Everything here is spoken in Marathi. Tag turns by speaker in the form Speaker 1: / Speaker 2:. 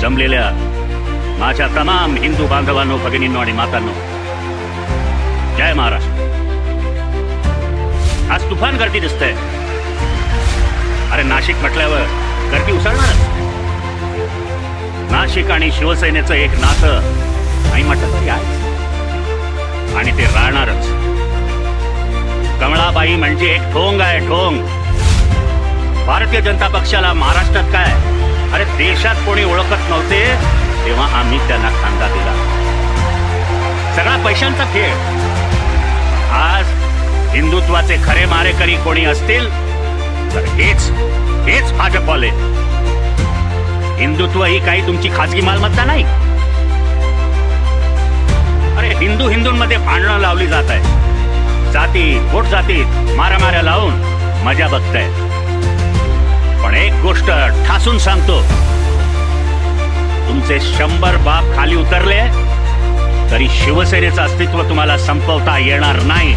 Speaker 1: जमलेल्या माझ्या तमाम हिंदू बांधवांनो भगिनींनो आणि मातांनो. जय महाराष्ट्र. आज तुफान गर्दी दिसतंय. अरे नाशिक म्हटल्यावर गर्दी उसळणारच. नाशिक आणि शिवसेनेचं एक नातं नाही म्हटलं तरी आहे आणि ते राहणारच. कमळाबाई म्हणजे एक ठोंग आहे ठोंग. भारतीय जनता पक्षाला महाराष्ट्रात काय? वर्षात कोणी ओळखत नव्हते तेव्हा आम्ही त्यांना खांदा दिला. सगळा पैशांचा खेळ. आज हिंदुत्वाचे खरे मारेकरी कोणी असतील तर हेच हेच भाजपवाले. हिंदुत्व ही काही तुमची खाजगी मालमत्ता नाही. अरे हिंदू हिंदूंमध्ये भांडणं लावली जात आहे जाती पोट जातीत मारामाऱ्या लावून मजा बघताय पण एक गोष्ट ठासून सांगतो तुमचे शंभर बाप खाली उतरले तरी शिवसेनेचं अस्तित्व तुम्हाला संपवता येणार नाही.